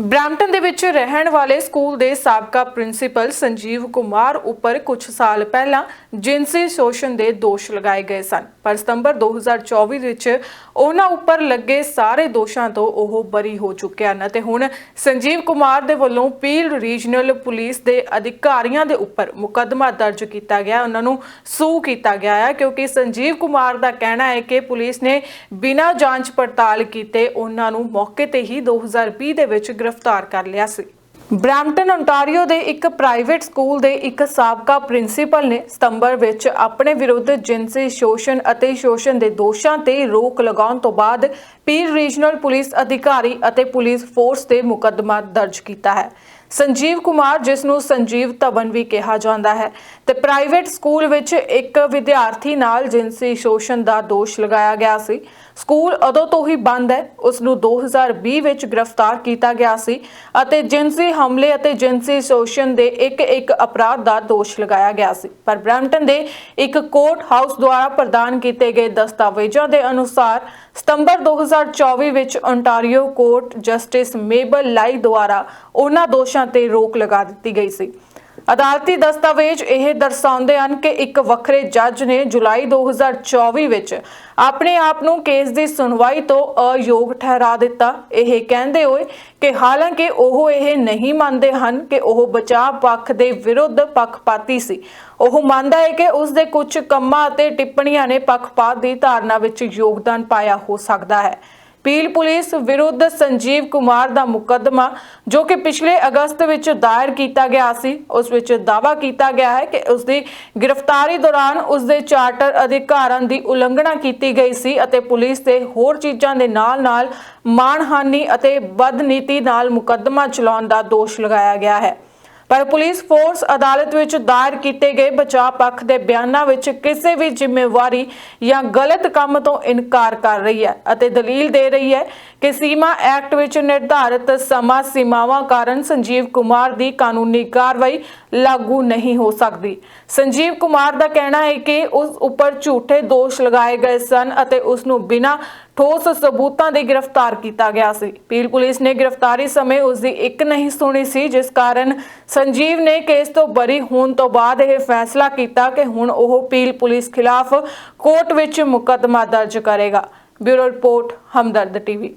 Brampton ਦੇ ਵਿੱਚ ਰਹਿਣ ਵਾਲੇ ਸਕੂਲ ਦੇ ਸਾਬਕਾ ਪ੍ਰਿੰਸੀਪਲ ਸੰਜੀਵ ਕੁਮਾਰ ਉੱਪਰ ਕੁਝ ਸਾਲ ਪਹਿਲਾਂ ਜਿਨਸੀ ਸ਼ੋਸ਼ਣ ਦੇ ਦੋਸ਼ ਲਗਾਏ ਗਏ ਸਨ। ਪਰ ਸਤੰਬਰ 2024 ਵਿੱਚ ਉਹਨਾਂ ਉੱਪਰ ਲੱਗੇ ਸਾਰੇ ਦੋਸ਼ਾਂ ਤੋਂ ਉਹ ਬਰੀ ਹੋ ਚੁੱਕੇ ਹਨ ਅਤੇ ਹੁਣ ਸੰਜੀਵ ਕੁਮਾਰ ਦੇ ਵੱਲੋਂ ਪੀਲ ਰੀਜਨਲ ਪੁਲਿਸ ਦੇ ਅਧਿਕਾਰੀਆਂ ਦੇ ਉੱਪਰ ਮੁਕੱਦਮਾ ਦਰਜ ਕੀਤਾ ਗਿਆ। ਉਹਨਾਂ ਨੂੰ ਸੂ ਕੀਤਾ ਗਿਆ ਹੈ ਕਿਉਂਕਿ ਸੰਜੀਵ ਕੁਮਾਰ ਦਾ ਕਹਿਣਾ ਹੈ ਕਿ ਪੁਲਿਸ ਨੇ ਬਿਨਾਂ ਜਾਂਚ ਪੜਤਾਲ ਕੀਤੇ ਉਹਨਾਂ ਨੂੰ ਮੌਕੇ ਤੇ ਹੀ 2020 ਦੇ ਵਿੱਚ ਗ੍ਰਿਫਤਾਰ ਕਰ ਲਿਆ ਸੀ। ਬ੍ਰੈਂਪਟਨ ਓਨਟਾਰੀਓ ਦੇ ਇੱਕ ਪ੍ਰਾਈਵੇਟ ਸਕੂਲ ਦੇ ਇੱਕ ਸਾਬਕਾ ਪ੍ਰਿੰਸੀਪਲ ਨੇ ਸਤੰਬਰ ਵਿੱਚ ਆਪਣੇ ਵਿਰੁੱਧ ਜਿਨਸੀ ਸ਼ੋਸ਼ਣ ਅਤੇ ਸ਼ੋਸ਼ਣ ਦੇ ਦੋਸ਼ਾਂ ਤੇ ਰੋਕ ਲਗਾਉਣ ਤੋਂ ਬਾਅਦ ਪੀਰ ਰੀਜਨਲ ਪੁਲਿਸ ਅਧਿਕਾਰੀ ਅਤੇ ਪੁਲਿਸ ਫੋਰਸ ਤੇ ਮੁਕੱਦਮਾ ਦਰਜ ਕੀਤਾ ਹੈ। ਸੰਜੀਵ ਕੁਮਾਰ, ਜਿਸ ਨੂੰ ਸੰਜੀਵ ਧਵਨ ਵੀ ਕਿਹਾ ਜਾਂਦਾ ਹੈ, ਤੇ ਪ੍ਰਾਈਵੇਟ ਸਕੂਲ ਵਿੱਚ ਇੱਕ ਵਿਦਿਆਰਥੀ ਨਾਲ ਜਿਨਸੀ ਸ਼ੋਸ਼ਣ ਦਾ ਦੋਸ਼ ਲਗਾਇਆ ਗਿਆ ਸੀ। ਸਕੂਲ ਉਦੋਂ ਤੋਂ ਹੀ ਬੰਦ ਹੈ, ਉਸ ਨੂੰ 2020 ਵਿੱਚ ਗ੍ਰਿਫਤਾਰ ਕੀਤਾ ਗਿਆ ਸੀ ਅਤੇ ਜਿਨਸੀ ਹਮਲੇ ਅਤੇ ਜਿਨਸੀ ਸ਼ੋਸ਼ਣ ਦੇ ਇੱਕ ਇੱਕ ਅਪਰਾਧ ਦਾ ਦੋਸ਼ ਲਗਾਇਆ ਗਿਆ ਸੀ। ਪਰ ਬ੍ਰੈਂਪਟਨ ਦੇ ਇੱਕ ਕੋਰਟ ਹਾਊਸ ਦੁਆਰਾ ਪ੍ਰਦਾਨ ਕੀਤੇ ਗਏ ਦਸਤਾਵੇਜ਼ਾਂ ਦੇ ਅਨੁਸਾਰ ਸਤੰਬਰ 2024 ਵਿੱਚ ਓਨਟਾਰੀਓ ਕੋਰਟ ਜਸਟਿਸ ਮੇਬਲ ਲਾਈ ਦੁਆਰਾ ਉਹਨਾਂ ਦੋਸ਼ਾਂ ਤੇ ਰੋਕ ਲਗਾ ਦਿੱਤੀ ਗਈ ਸੀ। ਅਦਾਲਤੀ ਦਸਤਾਵੇਜ਼ ਇਹ ਦਰਸਾਉਂਦੇ ਹਨ ਕਿ ਇੱਕ ਵੱਖਰੇ ਜੱਜ ਨੇ ਜੁਲਾਈ 2024 ਵਿੱਚ ਆਪਣੇ ਆਪ ਨੂੰ ਕੇਸ ਦੀ ਸੁਣਵਾਈ ਤੋਂ ਅਯੋਗ ਠਹਿਰਾ ਦਿੱਤਾ। ਇਹ ਕਹਿੰਦੇ ਹੋਏ ਕਿ ਹਾਲਾਂਕਿ ਉਹ ਇਹ ਨਹੀਂ ਮੰਨਦੇ ਹਨ ਕਿ ਉਹ ਬਚਾਅ ਪੱਖ ਦੇ ਵਿਰੁੱਧ ਪੱਖਪਾਤੀ ਸੀ। ਉਹ ਮੰਨਦਾ ਹੈ ਕਿ ਉਸ ਦੇ ਕੁਝ ਕੰਮਾਂ ਅਤੇ ਟਿੱਪਣੀਆਂ ਨੇ ਪੱਖਪਾਤ ਦੀ ਧਾਰਨਾ ਵਿੱਚ ਯੋਗਦਾਨ ਪਾਇਆ ਹੋ ਸਕਦਾ ਹੈ। ਪੀਲ ਪੁਲਿਸ ਵਿਰੁੱਧ ਸੰਜੀਵ ਕੁਮਾਰ ਦਾ ਮੁਕੱਦਮਾ, ਜੋ ਕਿ ਪਿਛਲੇ ਅਗਸਤ ਵਿੱਚ ਦਾਇਰ ਕੀਤਾ ਗਿਆ ਸੀ। ਉਸ ਵਿੱਚ ਦਾਅਵਾ ਕੀਤਾ ਗਿਆ ਹੈ ਕਿ ਉਸ ਦੀ ਗ੍ਰਿਫਤਾਰੀ ਦੌਰਾਨ ਉਸ ਦੇ ਚਾਰਟਰ ਅਧਿਕਾਰਾਂ ਦੀ ਉਲੰਘਣਾ ਕੀਤੀ ਗਈ ਸੀ ਅਤੇ ਪੁਲਿਸ ਤੇ ਹੋਰ ਚੀਜ਼ਾਂ ਦੇ ਨਾਲ-ਨਾਲ ਮਾਣਹਾਨੀ ਅਤੇ ਬਦਨੀਤੀ ਨਾਲ ਮੁਕੱਦਮਾ ਚਲਾਉਣ ਦਾ ਦੋਸ਼ ਲਗਾਇਆ ਗਿਆ ਹੈ। ਪਰ ਪੁਲਿਸ ਫੋਰਸ ਅਦਾਲਤ ਵਿੱਚ ਦਾਇਰ ਕੀਤੇ ਗਏ ਬਚਾਅ ਪੱਖ ਦੇ ਬਿਆਨਾਂ ਵਿੱਚ ਕਿਸੇ ਵੀ ਜ਼ਿੰਮੇਵਾਰੀ ਜਾਂ ਗਲਤ ਕੰਮ ਤੋਂ ਇਨਕਾਰ ਕਰ ਰਹੀ ਹੈ ਅਤੇ ਦਲੀਲ ਦੇ ਰਹੀ ਹੈ ਕਿ ਸੀਮਾ ਐਕਟ ਵਿੱਚ ਨਿਰਧਾਰਤ ਸਮਾਂ ਸੀਮਾਵਾਂ ਕਾਰਨ ਸੰਜੀਵ ਕੁਮਾਰ ਦੀ ਕਾਨੂੰਨੀ ਕਾਰਵਾਈ ਲਾਗੂ ਨਹੀਂ ਹੋ ਸਕਦੀ। ਸੰਜੀਵ ਕੁਮਾਰ ਦਾ ਕਹਿਣਾ ਹੈ ਕਿ ਉਸ ਉੱਪਰ ਝੂਠੇ ਦੋਸ਼ ਲਗਾਏ ਗਏ ਸਨ ਅਤੇ ਉਸ ਨੂੰ ਬਿਨਾਂ ਠੋਸ ਸਬੂਤਾਂ ਦੇ ਗ੍ਰਿਫਤਾਰ ਕੀਤਾ ਗਿਆ ਸੀ। ਪੀਲ ਪੁਲਿਸ ਨੇ ਗ੍ਰਿਫਤਾਰੀ ਸਮੇਂ ਉਸ ਦੀ ਇੱਕ ਨਹੀਂ ਸੁਣੀ ਸੀ, ਜਿਸ ਕਾਰਨ ਸੰਜੀਵ ਨੇ ਕੇਸ ਤੋਂ ਬਰੀ ਹੋਣ ਤੋਂ ਬਾਅਦ ਇਹ ਫੈਸਲਾ ਕੀਤਾ ਕਿ ਹੁਣ ਉਹ ਪੀਲ ਪੁਲਿਸ ਖਿਲਾਫ ਕੋਰਟ ਵਿੱਚ ਮੁਕੱਦਮਾ ਦਰਜ ਕਰੇਗਾ। Bureau report, Hamdard TV.